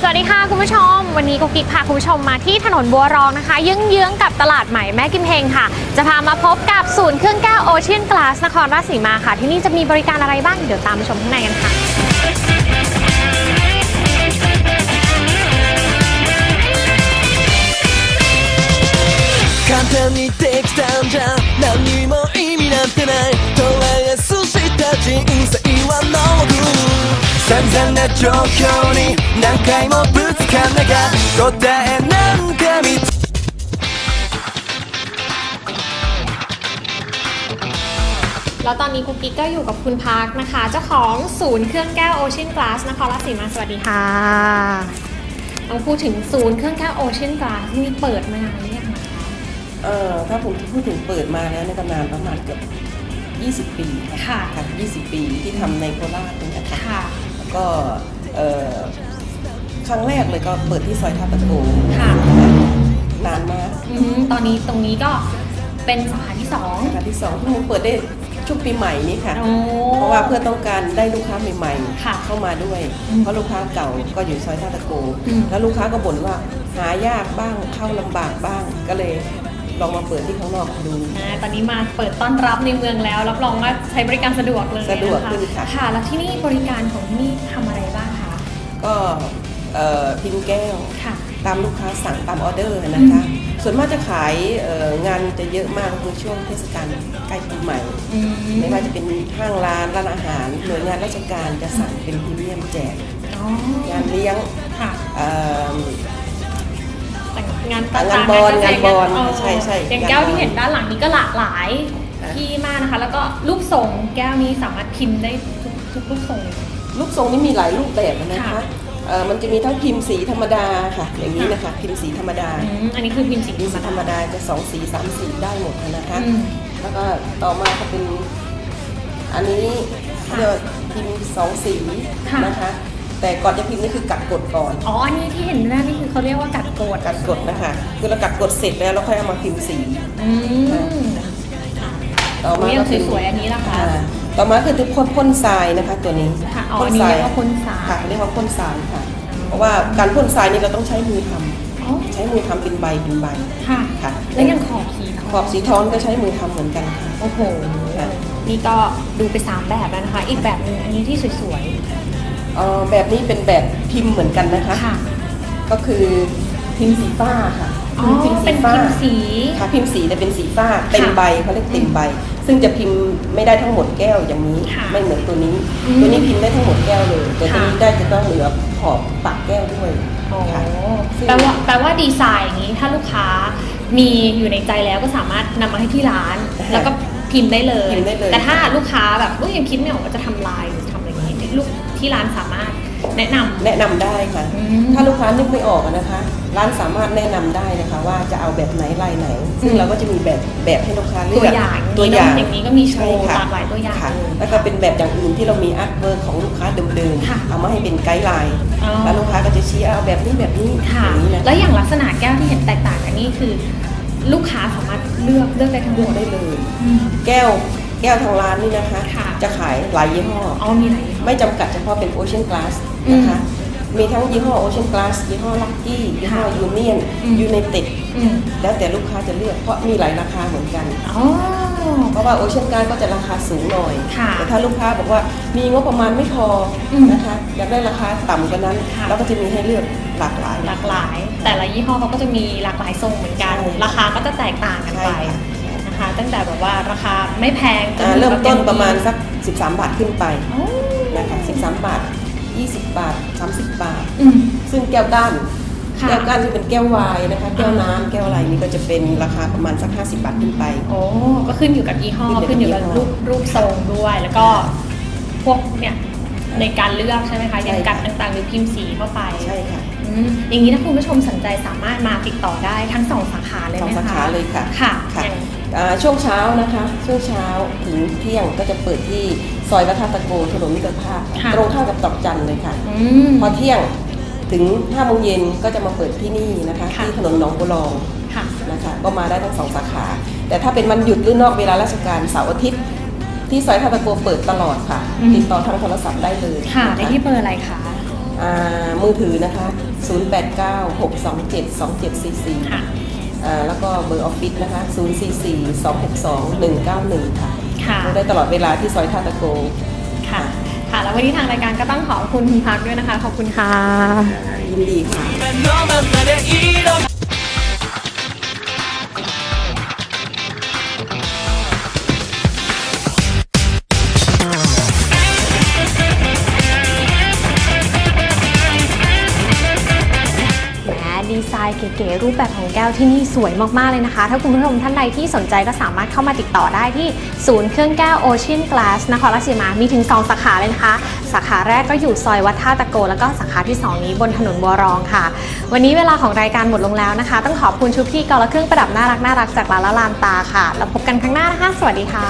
สวัสดีค่ะคุณผู้ชม วันนี้กุ๊กกิ๊กพาคุณผู้ชมมาที่ถนนบัวรองนะคะเยื้องๆกับตลาดใหม่แม่กิมเฮงค่ะ จะพามาพบกับศูนย์เครื่องแก้วโอเชียนกลาสนครราชสีมาค่ะ ที่นี่จะมีบริการอะไรบ้าง เดี๋ยวตามไปชมข้างในกันค่ะ 簡単にできたんじゃ何にも意味なんてないトライスした人生はノーグ 散々な状況に何回もぶつかんなが答えなんか見つ แล้วตอนนี้กุ๊กกิ๊กก็อยู่กับคุณพาร์คนะคะ เจ้าของศูนย์เครื่องแก้วโอเชียนกลาสนครราชสีมาสวัสดีค่ะต้องพูดถึงศูนย์เครื่องแก้วโอเชียนกลาสที่นี่เปิดมานานหรือยังคะ เอ่อถ้าผมพูดถึงเปิดมาแล้วในตำนานประมาณเกือบ20 ปี ค่ะ ค่ะ20 ปีที่ทำในโคราชนี่นะคะ ค่ะ แล้ว ก็เอ่อครั้งแรกเลยก็เปิดที่ซอยท่าตะโกค่ะ นานมากอืมตอนนี้ตรงนี้ก็เป็นสาขาที่สองสาขาที่สองเพิ่งเปิดได้ช่วงปีใหม่นี้ค่ะโอ้เพราะว่าเพื่อต้องการได้ลูกค้าใหม่ค่ะๆเข้ามาด้วยอืมเพราะลูกค้าเก่าก็อยู่ซอยท่าตะโกอืมแล้วลูกค้าก็บ่นว่าหายากบ้างเข้าลำบากบ้างก็เลย ลองมาเปิดที่ข้างนอกดูอ่าตอนนี้มาเปิดต้อนรับในเมืองแล้ว รับรองว่าใช้บริการสะดวกเลยสะดวกนขึ้นค่ะค่ะ แล้วที่นี่บริการของที่นี่ทำอะไรบ้างคะ ก็เอ่อพิมพ์แก้วค่ะตามลูกค้าสั่งตามออเดอร์นะคะอืมส่วนมากจะขายเอ่องานจะเยอะมากคือช่วงเทศกาลใกล้ปีใหม่อืมไม่ว่าจะเป็นห้างร้านร้านอาหาร หน่วยงานราชการจะสั่งเป็นพรีเมียมแจกอ๋องานเลี้ยงค่ะเอ่อแต่ งงานอะต่างๆงานบอลกระจยงานบอลเใช่ใช่อย่างงานแก้วบอลที่เห็นด้านหลังนี้ก็หลากหลายค่ะที่มากนะคะ แล้วก็รูปทรงแก้วนี้สามารถพิมพ์ได้ทุกทุกรูปทรงเลยรูปทรงนี่มีหลายรูปแบบนะคะค่ะเอ่อมันจะมีทั้งพิมพ์สีธรรมดาค่ะ อย่างนี้นะคะ พิมพ์สีธรรมดาอืมอันนี้คือพิมพ์สีพิมพ์สีธรรมดาจะสองสีสามสีได้หมดนะคะอืมแล้วก็ต่อมาก็เป็นอันนี้ค่ะเรียกว่าพิมพ์สองสีค่ะนะคะ แต่ก่อนจะพิมพ์นี่คือกัดกดก่อน อ๋ออันนี้ที่เห็นหน้านี่คือเขาเรียกว่ากัดโกดกัดกดนะคะคือเรากัดกดเสร็จแล้วเราค่อยเอามาพิมพ์สีอืมต่อมานี่ก็เป็นสวยๆอันนี้ล่ะคะอ่าต่อมาคือพ่นพ่นทรายนะคะตัวนี้ค่ะอ๋ออันนี้เรียกว่าพ่นทรายค่ะเรียกว่าพ่นทรายค่ะ เพราะว่าการพ่นทรายนี่เราต้องใช้มือทำอ๋อใช้มือทำเป็นใบเป็นใบค่ะค่ะ แล้วยังขอบสีทองขอบสีทองก็ใช้มือทำเหมือนกันค่ะโอ้โหค่ะนี่ก็ดูไป3แบบแล้วนะคะ อีกแบบหนึงอันนี้ที่สวยเอ่อ แบบนี้เป็นแบบพิมพ์เหมือนกันนะคะๆค่ะ ก็คือพิมพ์สีฟ้าค่ะอ๋อเป็นพิมพ์สีค่ะพิมพ์สีจะเป็นสีฟ้าเต็มค่ะใบเขาเรียกเต็มใบ ซึ่งจะพิมพ์ไม่ได้ทั้งหมดแก้วอย่างนี้ ค่ะไม่เหมือนตัวนี้ อืมตัวนี้พิมพ์ได้ทั้งหมดแก้วเลย แต่ตัวค่ะ นี้ได้จะต้องเหลือขอบปากแก้วด้วยโอ้ค่ะซึ่ง แปลว่าแปลว่าดีไซน์อย่างนี้ถ้าลูกค้ามีอยู่ในใจแล้วก็สามารถนำมาให้ที่ร้านแล้วก็พิมพ์ได้เลย พิมพ์ได้เลย แต่ถ้าลูกค้าแบบอุ๊ยยังคิดไม่ออกว่าจะทำลายหรือทำอะไรอย่างนี้ลูก ที่ร้านสามารถแนะนำ แนะนำได้ค่ะ อืมถ้าลูกค้านึกไม่ออกอะนะคะ ร้านสามารถแนะนำได้นะคะ ว่าจะเอาแบบไหนลายไหน ซึ่งอืมเราก็จะมีแบบแบบให้ลูกค้าเลือกตัวอย่างตัวอย่างอย่างนี้ก็มีโชว์ใช่ค่ะหลากหลายตัวอย่างค่ะเลยแล้วก็เป็นแบบอย่างอื่นที่เรามีอาร์ตเวิร์กของลูกค้าเดิมค่ะๆเอามาให้เป็นไกด์ไลน์อ๋อ แล้วลูกค้าก็จะชี้เอาแบบนี้แบบนี้ค่ะ อย่างนี้นะแล้วอย่างลักษณะแก้วที่เห็นแตกต่างกันนี่คือ ลูกค้าสามารถเลือกเลือกได้ทั้งหเลืมอกดได้เลย อืม แก้ว แก้วทางร้านนี่นะคะค่ะจะขายหลายยี่ห้ออ๋อมีหลายยี่ห้อไม่จำกัดเฉพาะเป็นโอเชียนกลาสนะคะมีทั้งยี่ห้อโอเชียนกลาสยี่ห้อลักกี้ยี่ห้อค่ะยูเนียนอืมยูไนเต็ดอืมแล้วแต่ลูกค้าจะเลือกเพราะมีหลายราคาเหมือนกันอ๋อเพราะว่าโอเชียนการ์ดก็จะราคาสูงหน่อยค่ะแต่ถ้าลูกค้าบอกว่ามีงบประมาณไม่พออมนะคะอยากได้ราคาต่ำกว่านั้นค่ะเราก็จะมีให้เลือกหลากหลาย หลากหลาย แต่ละยี่ห้อเขาก็จะมีหลากหลายทรงเหมือนกันใช่ราคาก็จะแตกต่างกันไปใช่ค่ะนะคะ ตั้งแต่แบบว่าราคาไม่แพงจนอ่าถึงเริ่มแบบต้นต็ประมาณสัก 13 บาทขึ้นไปโอ้นะคะ13 บาท 20 บาท 30 บาทอืมซึ่งแก้วก้านค่ะแก้วก้านที่เป็นแก้ววายนะคะ แก้วน้ำแก้วอะไรนี่ก็จะเป็นราคาประมาณสัก 50 บาทขึ้นไปโอ้ก็ขึ้นอยู่กับยี่ห้อ ขึ้ขึ้นนออยู่ยู่กักับบยี่ห้อรูปรูปทรงด้วย แล้วก็พวกเนี่ยในการเลือกใช่ไหมคะใช่ยังกัดค่ะต่างๆหรือพิมพ์สีเข้าไปใช่ค่ะอืมอย่างนี้ถ้าคุณผู้ชมสนใจสามารถมาติดต่อได้ทั้งสองสาขาเลยสอไหงมคะสาขาเลยค่ะค่ะค่ะอย่างอ่า ช่วงเช้านะคะ ช่วงเช้าถึงเที่ยงก็จะเปิดที่ซอยวัฒนตะโกถนนมิตรภาพค่ะตรงข้ามกับตอกจันเลยค่ะอืมพอเที่ยงถึง5โมงเย็นก็จะมาเปิดที่นี่นะคะค่ะที่ถนนหนองบัวลองค่ะนะคะก็มาได้ทั้งสองสาขา แต่ถ้าเป็นวันหยุดหรือนอกเวลาราชการเสาร์อาทิตย์ ที่ซอยท่าตะโกเปิดตลอดค่ะอืมติดต่อทางโทรศัพท์ได้เลยค่ะนได้ที่เบอร์อะไรคะอ่ามือถือนะคะ 0896272744ค่ะอ่า แล้วก็เบอร์ออฟฟิศนะคะ 044-262-191 ค่ะค่ะโทรได้ตลอดเวลาที่ซอยท่าตะโก ค่ะ ค่ะ แล้ววันนี้ทางรายการก็ต้องขอบคุณคุณพักด้วยนะคะ ขอบคุณค่ะ ยินดีค่ะ เก๋ๆรูปแบบของแก้วที่นี่สวยมากๆเลยนะคะ ถ้าคุณผู้ชมท่านใดที่สนใจก็สามารถเข้ามาติดต่อได้ที่ศูนย์เครื่องแก้วโอเชียนกลาสนครราชสีมา มีถึง 2 สาขาเลยนะคะ สาขาแรกก็อยู่ซอยวัดท่าตะโก แล้วก็สาขาที่ 2 นี้บนถนนบัวรองค่ะ วันนี้เวลาของรายการหมดลงแล้วนะคะ ต้องขอบคุณชุดพี่กอและเครื่องประดับน่ารักน่ารักจากลานละลานตาค่ะ แล้วพบกันครั้งหน้านะคะ สวัสดีค่ะ